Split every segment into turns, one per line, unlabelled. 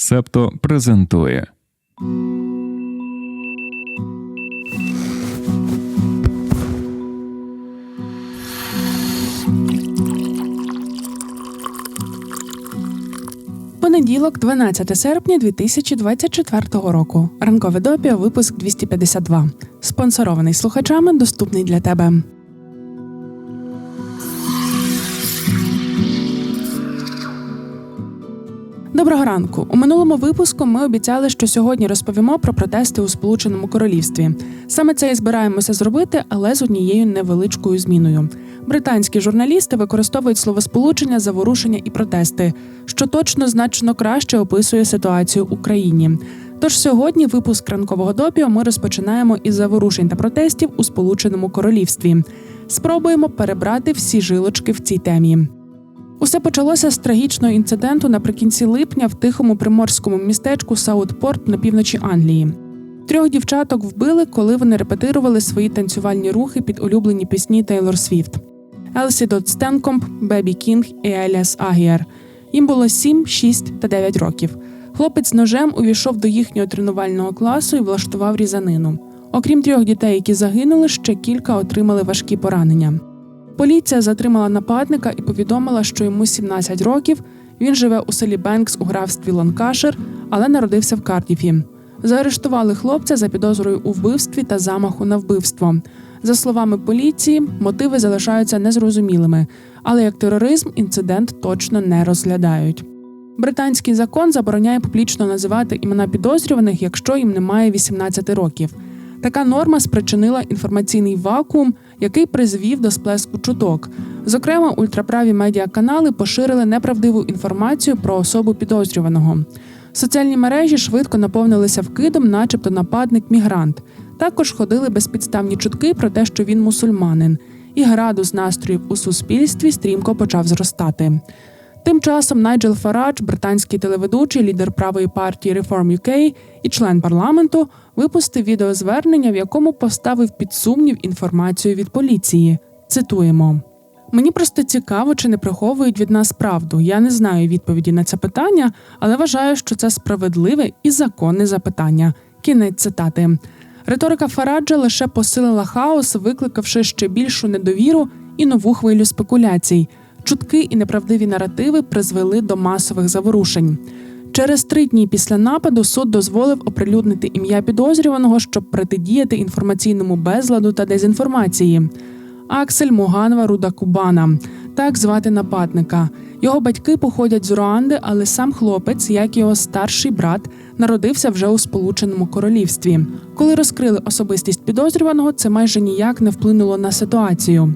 Септо презентує.
Понеділок, 12 серпня 2024 року. Ранкове допіо, випуск 252. Спонсорований слухачами, доступний для тебе. Доброго ранку. У минулому випуску ми обіцяли, що сьогодні розповімо про протести у Сполученому Королівстві. Саме це і збираємося зробити, але з однією невеличкою зміною. Британські журналісти використовують словосполучення заворушення і протести, що точно значно краще описує ситуацію в Україні. Тож сьогодні випуск ранкового допіо ми розпочинаємо із заворушень та протестів у Сполученому Королівстві. Спробуємо перебрати всі жилочки в цій темі. Усе почалося з трагічного інциденту наприкінці липня в тихому приморському містечку Саутпорт на півночі Англії. Трьох дівчаток вбили, коли вони репетирували свої танцювальні рухи під улюблені пісні Тейлор Свіфт. Елсі Дот Стенкомп, Бебі Кінг і Еліас Агіар. Їм було 7, 6 та 9 років. Хлопець з ножем увійшов до їхнього тренувального класу і влаштував різанину. Окрім трьох дітей, які загинули, ще кілька отримали важкі поранення. Поліція затримала нападника і повідомила, що йому 17 років. Він живе у селі Бенкс у графстві Ланкашир, але народився в Кардіфі. Заарештували хлопця за підозрою у вбивстві та замаху на вбивство. За словами поліції, мотиви залишаються незрозумілими, але як тероризм інцидент точно не розглядають. Британський закон забороняє публічно називати імена підозрюваних, якщо їм немає 18 років. Така норма спричинила інформаційний вакуум, який призвів до сплеску чуток. Зокрема, ультраправі медіаканали поширили неправдиву інформацію про особу підозрюваного. Соціальні мережі швидко наповнилися вкидом, начебто нападник мігрант. Також ходили безпідставні чутки про те, що він мусульманин, і градус настроїв у суспільстві стрімко почав зростати. Тим часом Найджел Фарадж, британський телеведучий, лідер правої партії Reform UK і член парламенту, випустив відеозвернення, в якому поставив під сумнів інформацію від поліції. Цитуємо. Мені просто цікаво, чи не приховують від нас правду. Я не знаю відповіді на це питання, але вважаю, що це справедливе і законне запитання. Кінець цитати. Риторика Фараджа лише посилила хаос, викликавши ще більшу недовіру і нову хвилю спекуляцій. Чутки і неправдиві наративи призвели до масових заворушень. Через три дні після нападу суд дозволив оприлюднити ім'я підозрюваного, щоб протидіяти інформаційному безладу та дезінформації. Аксель Муганва Руда Кубана, так звати нападника. Його батьки походять з Руанди, але сам хлопець, як його старший брат, народився вже у Сполученому Королівстві. Коли розкрили особистість підозрюваного, це майже ніяк не вплинуло на ситуацію.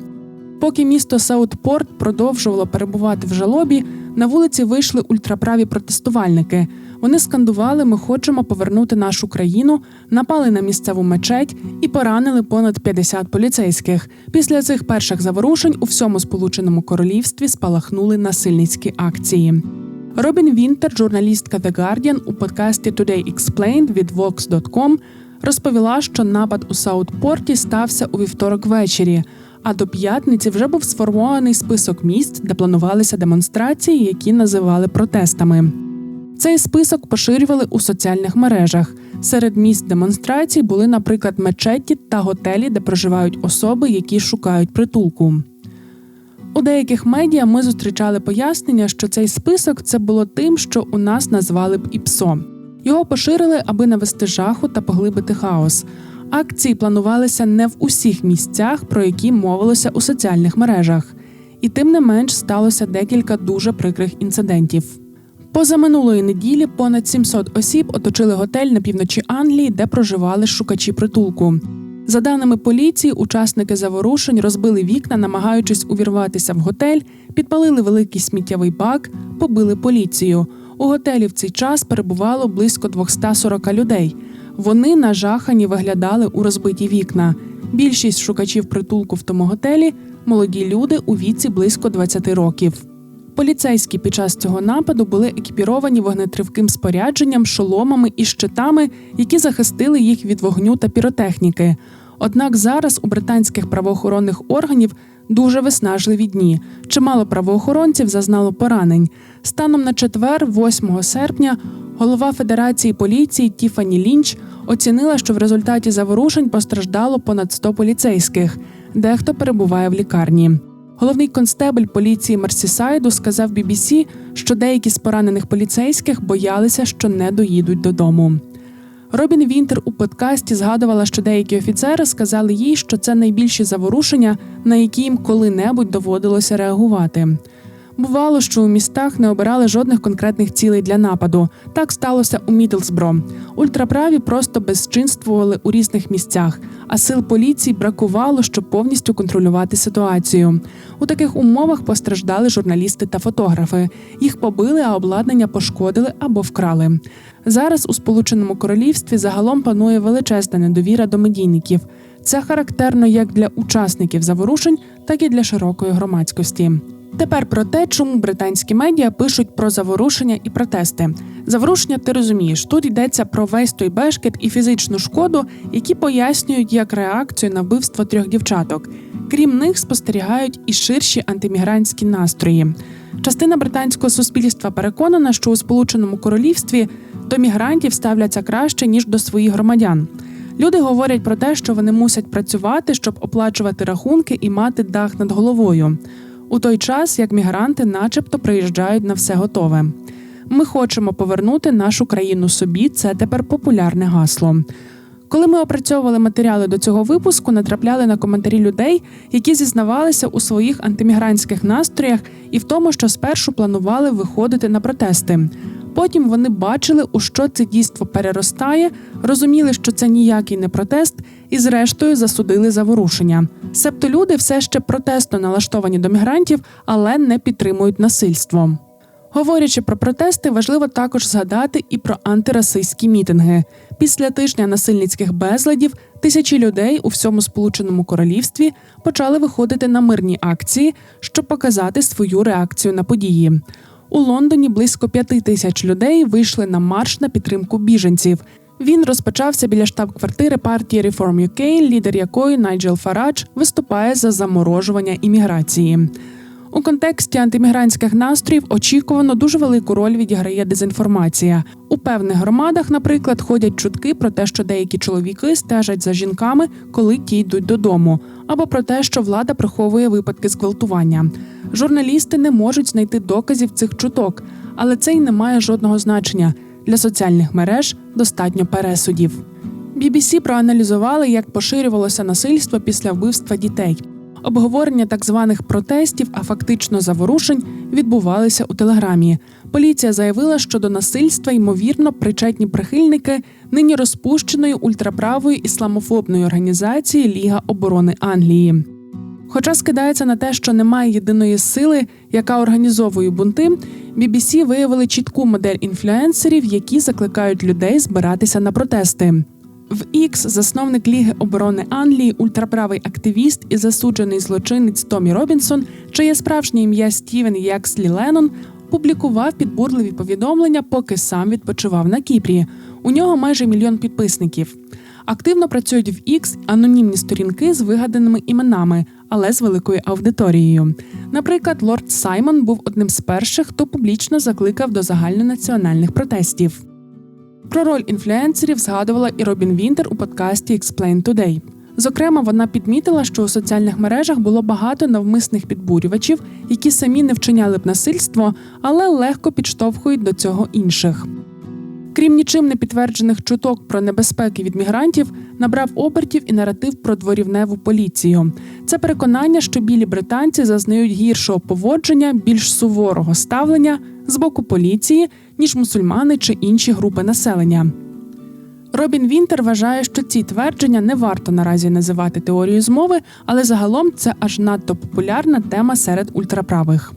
Поки місто Саутпорт продовжувало перебувати в жалобі, на вулиці вийшли ультраправі протестувальники. Вони скандували: Ми хочемо повернути нашу країну, напали на місцеву мечеть і поранили понад 50 поліцейських. Після цих перших заворушень у всьому сполученому королівстві спалахнули насильницькі акції. Робін Вінтер, журналістка The Guardian, у подкасті Today Explained від Vox.com розповіла, що напад у Саутпорті стався у вівторок ввечері. А до п'ятниці вже був сформований список місць, де планувалися демонстрації, які називали протестами. Цей список поширювали у соціальних мережах. Серед місць демонстрацій були, наприклад, мечеті та готелі, де проживають особи, які шукають притулку. У деяких медіа ми зустрічали пояснення, що цей список це було тим, що у нас назвали б ІПСО. Його поширили, аби навести жаху та поглибити хаос. Акції планувалися не в усіх місцях, про які мовилося у соціальних мережах, і тим не менш сталося декілька дуже прикрих інцидентів. Поза минулої неділі понад 700 осіб оточили готель на півночі Англії, де проживали шукачі притулку. За даними поліції, учасники заворушень розбили вікна, намагаючись увірватися в готель, підпалили великий сміттєвий бак, побили поліцію. У готелі в цей час перебувало близько 240 людей. Вони нажахані виглядали у розбиті вікна. Більшість шукачів притулку в тому готелі молоді люди у віці близько 20 років. Поліцейські під час цього нападу були екіпіровані вогнетривким спорядженням, шоломами і щитами, які захистили їх від вогню та піротехніки. Однак зараз у британських правоохоронних органів дуже виснажливі дні. Чимало правоохоронців зазнало поранень. Станом на четвер, 8 серпня, Голова Федерації поліції Тіфані Лінч оцінила, що в результаті заворушень постраждало понад 100 поліцейських, дехто перебуває в лікарні. Головний констебель поліції Мерсісайду сказав BBC, що деякі з поранених поліцейських боялися, що не доїдуть додому. Робін Вінтер у подкасті згадувала, що деякі офіцери сказали їй, що це найбільші заворушення, на які їм коли-небудь доводилося реагувати. Бувало, що у містах не обирали жодних конкретних цілей для нападу. Так сталося у Мідлсбро. Ультраправі просто безчинствували у різних місцях, а сил поліції бракувало, щоб повністю контролювати ситуацію. У таких умовах постраждали журналісти та фотографи. Їх побили, а обладнання пошкодили або вкрали. Зараз у Сполученому Королівстві загалом панує величезна недовіра до медійників. Це характерно як для учасників заворушень, так і для широкої громадськості. Тепер про те, чому британські медіа пишуть про заворушення і протести. Заворушення, ти розумієш, тут йдеться про весь той бешкет і фізичну шкоду, які пояснюють як реакцію на вбивство трьох дівчаток. Крім них, спостерігають і ширші антимігрантські настрої. Частина британського суспільства переконана, що у Сполученому Королівстві до мігрантів ставляться краще ніж до своїх громадян. Люди говорять про те, що вони мусять працювати, щоб оплачувати рахунки і мати дах над головою. У той час як мігранти, начебто, приїжджають на все готове. Ми хочемо повернути нашу країну собі. Це тепер популярне гасло. Коли ми опрацьовували матеріали до цього випуску, натрапляли на коментарі людей, які зізнавалися у своїх антимігрантських настроях і в тому, що спершу планували виходити на протести. Потім вони бачили, у що це дійство переростає, розуміли, що це ніякий не протест, і зрештою засудили заворушення. Себто люди все ще протестно налаштовані до мігрантів, але не підтримують насильство. Говорячи про протести, важливо також згадати і про антирасистські мітинги. Після тижня насильницьких безладів тисячі людей у всьому Сполученому Королівстві почали виходити на мирні акції, щоб показати свою реакцію на події. У Лондоні близько п'яти тисяч людей вийшли на марш на підтримку біженців. Він розпочався біля штаб-квартири партії Reform UK, лідер якої Найджел Фарадж виступає за заморожування імміграції. У контексті антимігрантських настроїв очікувано дуже велику роль відіграє дезінформація. У певних громадах, наприклад, ходять чутки про те, що деякі чоловіки стежать за жінками, коли ті йдуть додому, або про те, що влада приховує випадки зґвалтування. Журналісти не можуть знайти доказів цих чуток, але це й не має жодного значення. Для соціальних мереж достатньо пересудів. BBC проаналізували, як поширювалося насильство після вбивства дітей. Обговорення так званих протестів, а фактично заворушень, відбувалися у телеграмі. Поліція заявила, що до насильства ймовірно причетні прихильники нині розпущеної ультраправої ісламофобної організації Ліга оборони Англії. Хоча скидається на те, що немає єдиної сили, яка організовує бунти, BBC виявили чітку модель інфлюенсерів, які закликають людей збиратися на протести. В X засновник Ліги оборони Англії, ультраправий активіст і засуджений злочинець Томі Робінсон, чиє справжнє ім'я Стівен Якслі Леннон, публікував підбурливі повідомлення, поки сам відпочивав на Кіпрі. У нього майже мільйон підписників. Активно працюють в X анонімні сторінки з вигаданими іменами, але з великою аудиторією. Наприклад, лорд Саймон був одним з перших, хто публічно закликав до загальнонаціональних протестів. Про роль інфлюенсерів згадувала і Робін Вінтер у подкасті Explain Today. Зокрема, вона підмітила, що у соціальних мережах було багато навмисних підбурювачів, які самі не вчиняли б насильство, але легко підштовхують до цього інших. Крім нічим не підтверджених чуток про небезпеки від мігрантів, набрав обертів і наратив про дворівневу поліцію. Це переконання, що білі британці зазнають гіршого поводження, більш суворого ставлення з боку поліції, ніж мусульмани чи інші групи населення. Робін Вінтер вважає, що ці твердження не варто наразі називати теорією змови, але загалом це аж надто популярна тема серед ультраправих.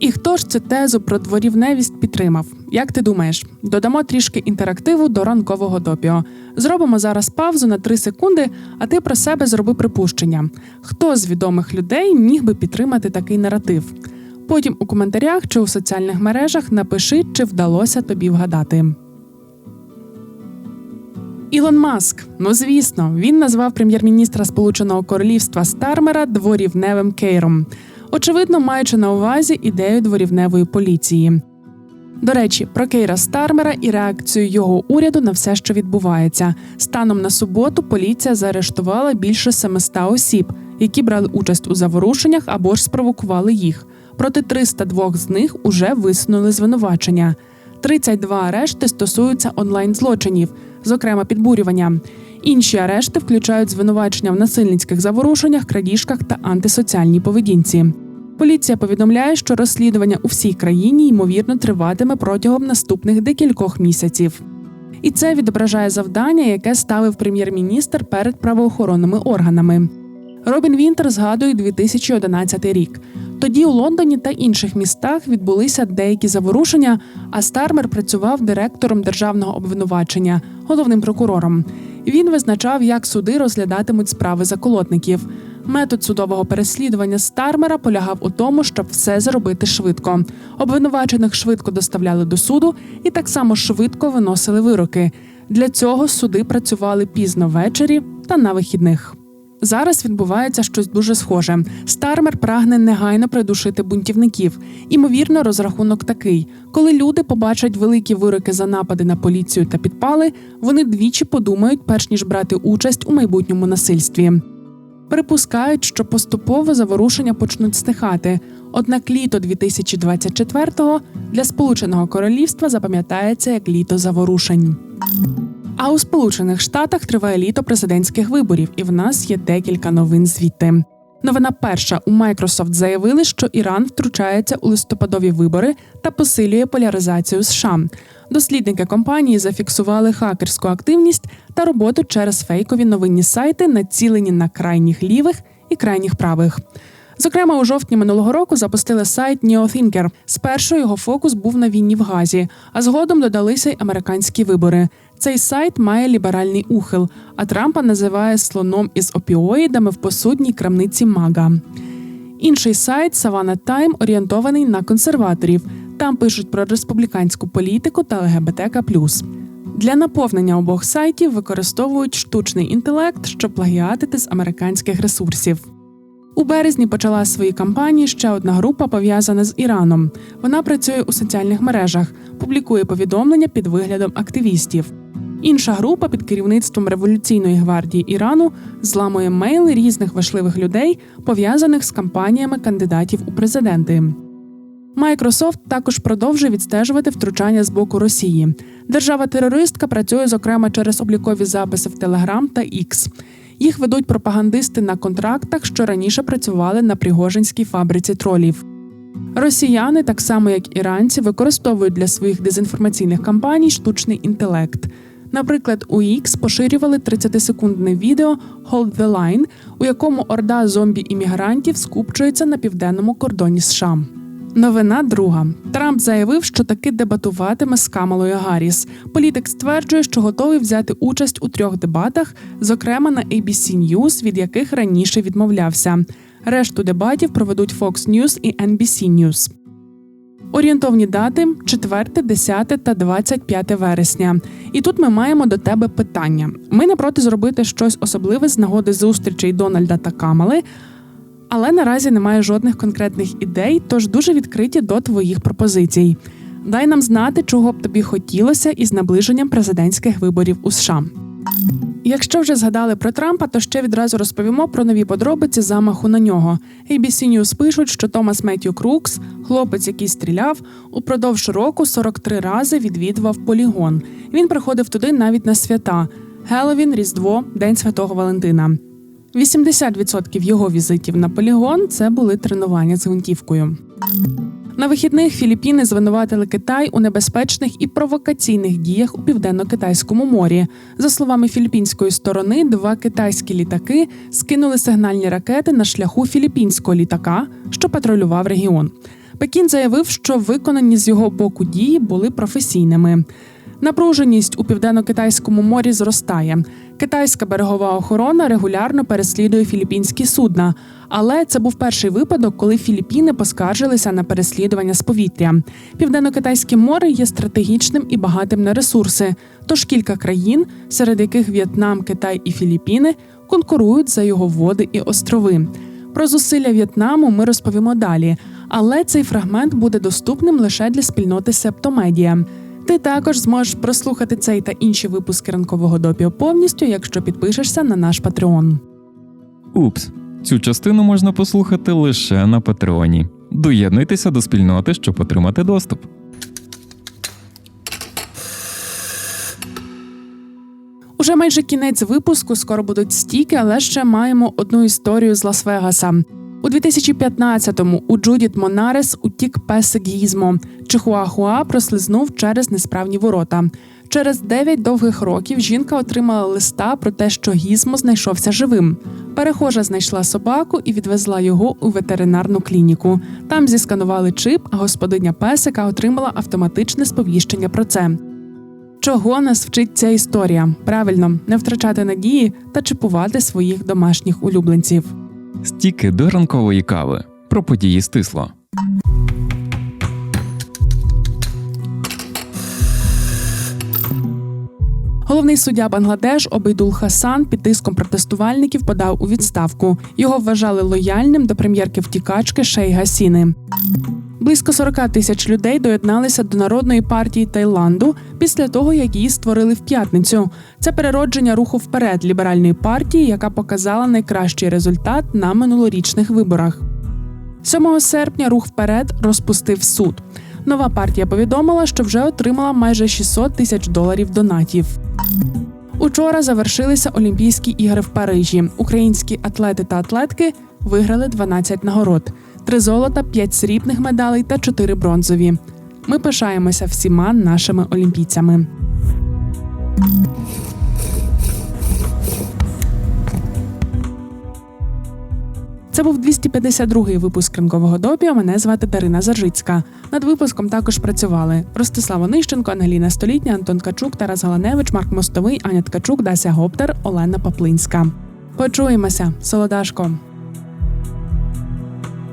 І хто ж цю тезу про дворівневість підтримав? Як ти думаєш? Додамо трішки інтерактиву до ранкового допіо. Зробимо зараз паузу на 3 секунди, а ти про себе зроби припущення. Хто з відомих людей міг би підтримати такий наратив? Потім у коментарях чи у соціальних мережах напиши, чи вдалося тобі вгадати. Ілон Маск. Ну звісно, він назвав прем'єр-міністра Сполученого Королівства Стармера дворівневим кейром очевидно маючи на увазі ідею дворівневої поліції. До речі, про Кейра Стармера і реакцію його уряду на все, що відбувається. Станом на суботу поліція заарештувала більше 700 осіб, які брали участь у заворушеннях або ж спровокували їх. Проти 302 з них уже висунули звинувачення. 32 арешти стосуються онлайн-злочинів, зокрема підбурювання. Інші арешти включають звинувачення в насильницьких заворушеннях, крадіжках та антисоціальній поведінці. Поліція повідомляє, що розслідування у всій країні ймовірно триватиме протягом наступних декількох місяців. І це відображає завдання, яке ставив прем'єр-міністр перед правоохоронними органами. Робін Вінтер згадує 2011 рік. Тоді у Лондоні та інших містах відбулися деякі заворушення, а Стармер працював директором державного обвинувачення, головним прокурором. Він визначав, як суди розглядатимуть справи заколотників. Метод судового переслідування Стармера полягав у тому, щоб все зробити швидко. Обвинувачених швидко доставляли до суду і так само швидко виносили вироки. Для цього суди працювали пізно ввечері та на вихідних. Зараз відбувається щось дуже схоже. Стармер прагне негайно придушити бунтівників. Імовірно, розрахунок такий: коли люди побачать великі вироки за напади на поліцію та підпали, вони двічі подумають, перш ніж брати участь у майбутньому насильстві. Припускають, що поступово заворушення почнуть стихати. Однак літо 2024-го для Сполученого Королівства запам'ятається як літо заворушень. А у Сполучених Штатах триває літо президентських виборів, і в нас є декілька новин звідти. Новина перша у Microsoft заявили, що Іран втручається у листопадові вибори та посилює поляризацію США. Дослідники компанії зафіксували хакерську активність та роботу через фейкові новинні сайти, націлені на крайніх лівих і крайніх правих. Зокрема, у жовтні минулого року запустили сайт NeoThinker. Спершу його фокус був на війні в Газі, а згодом додалися й американські вибори. Цей сайт має ліберальний ухил, а Трампа називає слоном із опіоїдами в посудній крамниці Мага. Інший сайт Savannah Time орієнтований на консерваторів. Там пишуть про республіканську політику та ЛГБТК+. Для наповнення обох сайтів використовують штучний інтелект, щоб плагіатити з американських ресурсів. У березні почала свої кампанії ще одна група пов'язана з Іраном. Вона працює у соціальних мережах, публікує повідомлення під виглядом активістів. Інша група під керівництвом революційної гвардії Ірану зламує мейли різних важливих людей, пов'язаних з кампаніями кандидатів у президенти. Microsoft також продовжує відстежувати втручання з боку Росії. Держава-терористка працює зокрема через облікові записи в Telegram та X. Їх ведуть пропагандисти на контрактах, що раніше працювали на Пригожинській фабриці тролів. Росіяни, так само як іранці, використовують для своїх дезінформаційних кампаній штучний інтелект. Наприклад, у X поширювали 30-секундне відео «Hold the Line», у якому орда зомбі-іммігрантів скупчується на південному кордоні США. Новина друга. Трамп заявив, що таки дебатуватиме з Камалою Гарріс. Політик стверджує, що готовий взяти участь у трьох дебатах, зокрема на ABC News, від яких раніше відмовлявся. Решту дебатів проведуть Fox News і NBC News. Орієнтовні дати 4, 10 та 25 вересня. І тут ми маємо до тебе питання. Ми не проти зробити щось особливе з нагоди зустрічей Дональда та Камали, але наразі немає жодних конкретних ідей, тож дуже відкриті до твоїх пропозицій. Дай нам знати, чого б тобі хотілося із наближенням президентських виборів у США. Якщо вже згадали про Трампа, то ще відразу розповімо про нові подробиці замаху на нього. ABC News пишуть, що Томас Меттью Крукс, хлопець, який стріляв, упродовж року 43 рази відвідував полігон. Він приходив туди навіть на свята: Геловін, Різдво, День Святого Валентина. 80% його візитів на полігон це були тренування з гвинтівкою. На вихідних Філіппіни звинуватили Китай у небезпечних і провокаційних діях у південно-китайському морі. За словами філіппінської сторони, два китайські літаки скинули сигнальні ракети на шляху філіппінського літака, що патрулював регіон. Пекін заявив, що виконані з його боку дії були професійними. Напруженість у південно-китайському морі зростає. Китайська берегова охорона регулярно переслідує філіппінські судна, але це був перший випадок, коли Філіппіни поскаржилися на переслідування з повітря. Південно-китайське море є стратегічним і багатим на ресурси. Тож кілька країн, серед яких В'єтнам, Китай і Філіппіни, конкурують за його води і острови. Про зусилля В'єтнаму ми розповімо далі. Але цей фрагмент буде доступним лише для спільноти Септомедіа. Ти також зможеш прослухати цей та інші випуски ранкового допіо повністю, якщо підпишешся на наш Patreon.
Упс, цю частину можна послухати лише на Патреоні. Доєднуйтеся до спільноти, щоб отримати доступ.
Уже майже кінець випуску, скоро будуть стіки, але ще маємо одну історію з Лас-Вегаса. У 2015-му у Джудіт Монарес утік песик Гізмо. Чихуахуа прослизнув через несправні ворота. Через 9 довгих років жінка отримала листа про те, що Гізмо знайшовся живим. Перехожа знайшла собаку і відвезла його у ветеринарну клініку. Там зісканували чип, а господиня песика отримала автоматичне сповіщення про це. Чого нас вчить ця історія? Правильно, не втрачати надії та чіпувати своїх домашніх улюбленців.
Стіки до ранкової кави. Про події стисло.
Головний суддя Бангладеш Обейдул Хасан під тиском протестувальників подав у відставку. Його вважали лояльним до прем'єрки втікачки Шей Гасіни. Близько 40 тисяч людей доєдналися до народної партії Таїланду після того, як її створили в п'ятницю. Це переродження руху вперед ліберальної партії, яка показала найкращий результат на минулорічних виборах. 7 серпня рух вперед розпустив суд. Нова партія повідомила, що вже отримала майже 600 тисяч доларів донатів. Учора завершилися Олімпійські ігри в Парижі. Українські атлети та атлетки виграли 12 нагород: три золота, 5 срібних медалей та 4 бронзові. Ми пишаємося всіма нашими олімпійцями. Це був 252-й випуск ранкового допіо. Мене звати Дарина Заржицька. Над випуском також працювали Ростислав Онищенко, Ангеліна Столітня, Антон Качук, Тарас Галаневич, Марк Мостовий, Аня Ткачук, Дася Гоптер, Олена Паплинська. Почуємося, солодашко.